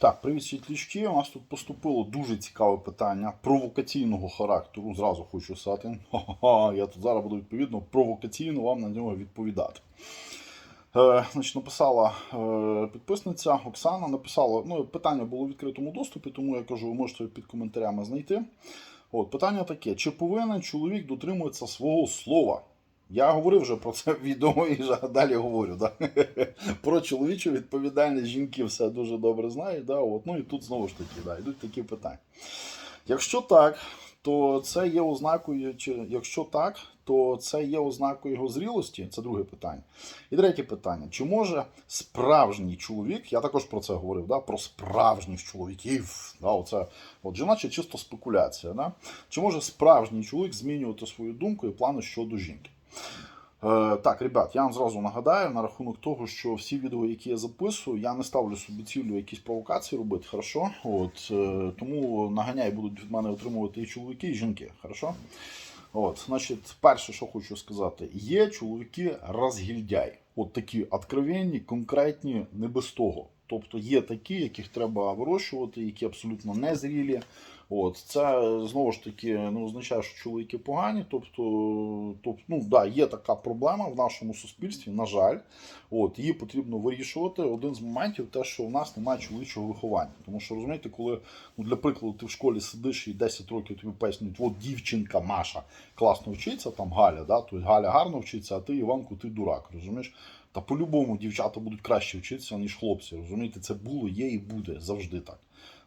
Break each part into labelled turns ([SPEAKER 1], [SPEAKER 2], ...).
[SPEAKER 1] Так, привіт, світлячки. У нас тут поступило дуже цікаве питання провокаційного характеру. Зразу хочу сказати. Я тут зараз буду відповідно провокаційно вам на нього відповідати. Е, значить, написала е, підписниця Оксана. Написала, ну, питання було в відкритому доступі, тому я кажу, ви можете під коментарями знайти. От, питання таке: чи повинен чоловік дотримуватися свого слова? Я говорив вже про це в відео і далі говорю. Да? Про чоловічу відповідальність жінки все дуже добре знають. Да? От, ну і тут знову ж таки да, йдуть такі питання. Якщо так, то це є ознакою, чи якщо так, то це є ознакою його зрілості. Це друге питання. І третє питання: чи може справжній чоловік, я також про це говорив, да, про справжніх чоловіків, да, оце, от жіноча чисто спекуляція. Да? Чи може справжній чоловік змінювати свою думку і плани щодо жінки? Е, так, ребят, я вам зразу нагадаю на рахунок того, що всі відео, які я записую, я не ставлю собі цілю якісь провокації робити, хорошо? От, е, тому наганяй будуть від мене отримувати і чоловіки, і жінки, хорошо? От, значить, перше, що хочу сказати, є чоловіки розгільдяй. От такі откровенні, конкретні, не без того. Тобто є такі, яких треба вирощувати, які абсолютно незрілі. От це знову ж таки не означає, що чоловіки погані. Тобто, тобто, ну да, є така проблема в нашому суспільстві. На жаль, от її потрібно вирішувати. Один з моментів, те, що в нас немає чоловічого виховання. Тому що розумієте, коли ну для прикладу ти в школі сидиш і 10 років тобі пояснюють, от дівчинка Маша класно вчиться, там Галя, да, тобто Галя гарно вчиться, а ти Іванку, ти дурак, розумієш? Та по-любому дівчата будуть краще вчитися, ніж хлопці. Розумієте, це було, є і буде завжди так.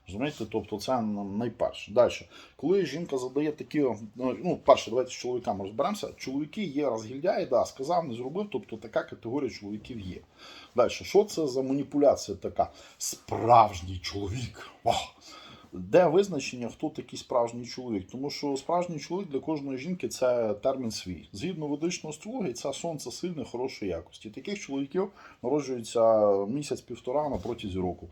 [SPEAKER 1] Розумієте, тобто це найперше. Далі, коли жінка задає такі, ну, ну перше, давайте з чоловіками розберемося. Чоловіки є розгільдяї, да, сказав, не зробив, тобто така категорія чоловіків є. Далі, що це за маніпуляція така? Справжній чоловік. Вау! Де визначення, хто такий справжній чоловік? Тому що справжній чоловік для кожної жінки це термін свій. Згідно ведичної астрології, це сонце сильне, хорошої якості. Таких чоловіків народжується місяць-півтора на протязі року.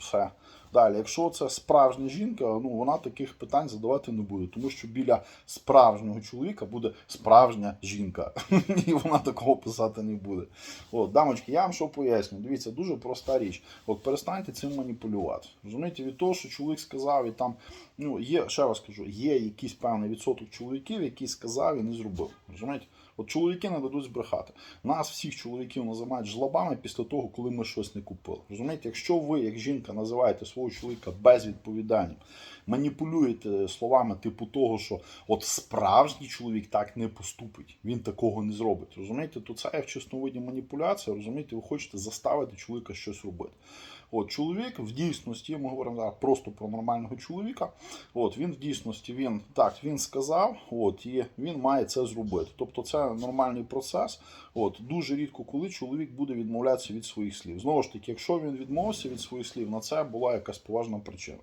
[SPEAKER 1] Все. Далі, якщо це справжня жінка, ну вона таких питань задавати не буде, тому що біля справжнього чоловіка буде справжня жінка, і вона такого писати не буде. От, дамочки, я вам що поясню. Дивіться, дуже проста річ. От перестаньте цим маніпулювати. Розумієте, від того, що чоловік сказав, і там ну є, ще раз кажу, є якийсь певний відсоток чоловіків, який сказав і не зробив. Розумієте? От чоловіки не дадуть збрехати. Нас всіх чоловіків називають жлобами після того, коли ми щось не купили. Розумієте, якщо ви, як жінка, називаєте свого чоловіка безвідповідальним, маніпулюєте словами типу того, що от справжній чоловік так не поступить, він такого не зробить. Розумієте, то це є в чесновиді маніпуляція. Розумієте, ви хочете заставити чоловіка щось робити. От чоловік в дійсності, ми говоримо зараз просто про нормального чоловіка. От він в дійсності він так він сказав, от і він має це зробити. Тобто це нормальний процес. От дуже рідко, коли чоловік буде відмовлятися від своїх слів. Знову ж таки, якщо він відмовився від своїх слів, на це була якась поважна причина.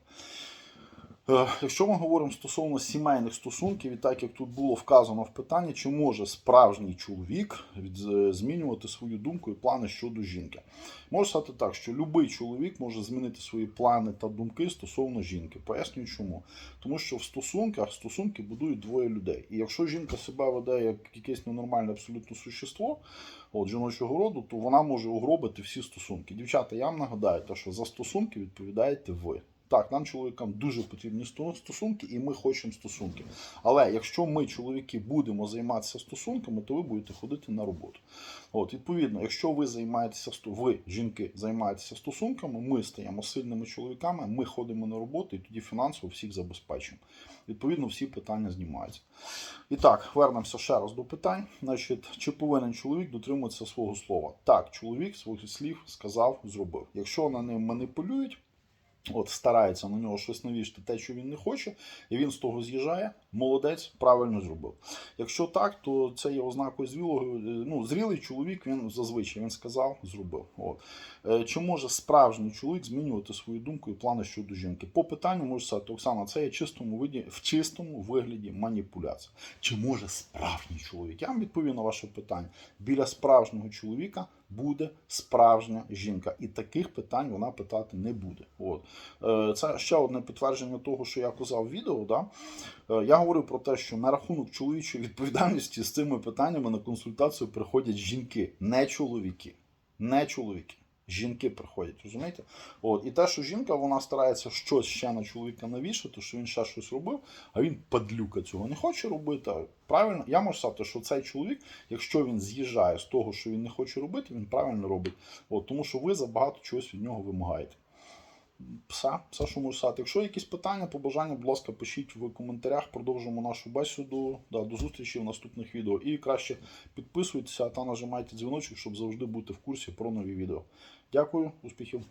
[SPEAKER 1] Е, Якщо ми говоримо стосовно сімейних стосунків, і так як тут було вказано в питанні, чи може справжній чоловік е, змінювати свою думку і плани щодо жінки? Можу сказати так, що будь-який чоловік може змінити свої плани та думки стосовно жінки. Пояснюю чому. Тому що в стосунках стосунки будують двоє людей. І якщо жінка себе веде як якесь ненормальне абсолютно существо, от жіночого роду, то вона може угробити всі стосунки. Дівчата, я вам нагадаю, те, що за стосунки відповідаєте ви. Так, нам, чоловікам, дуже потрібні стосунки, і ми хочемо стосунки. Але якщо ми, чоловіки, будемо займатися стосунками, то ви будете ходити на роботу. От, відповідно, якщо ви займаєтеся ви, жінки, займаєтеся стосунками, ми стаємо сильними чоловіками, ми ходимо на роботу і тоді фінансово всіх забезпечуємо. Відповідно, всі питання знімаються. І так, вернемося ще раз до питань. Значить, чи повинен чоловік дотримуватися свого слова? Так, чоловік своїх слів сказав, зробив. Якщо на ним маніпулюють. От старається на нього щось навішати, те, що він не хоче, і він з того з'їжджає. Молодець, правильно зробив. Якщо так, то це є ознакою зрілого. е, Ну, зрілий чоловік він зазвичай він сказав, зробив. От. Е, Чи може справжній чоловік змінювати свою думку і плани щодо жінки? По питанню можу сказати, Оксана, це є чистому виді, в чистому вигляді маніпуляція. Чи може справжній чоловік? Я вам відповім на ваше питання. Біля справжнього чоловіка буде справжня жінка. І таких питань вона питати не буде. От. Е, Це ще одне підтвердження того, що я казав в відео. Да? Е, Я говорив про те, що на рахунок чоловічої відповідальності з цими питаннями на консультацію приходять жінки, не чоловіки. Не чоловіки. Жінки приходять, розумієте? От, і те, що жінка вона старається щось ще на чоловіка навішати, що він ще щось робив, а він падлюка цього не хоче робити. Правильно, я можу сказати, що цей чоловік, якщо він з'їжджає з того, що він не хоче робити, він правильно робить. От, тому що ви забагато чогось від нього вимагаєте. Все, все, що можу сказати. Якщо якісь питання, побажання, будь ласка, пишіть в коментарях, продовжимо нашу бесіду. Да, до зустрічі в наступних відео. І краще підписуйтеся та нажимайте дзвіночок, щоб завжди бути в курсі про нові відео. Дякую, успіхів!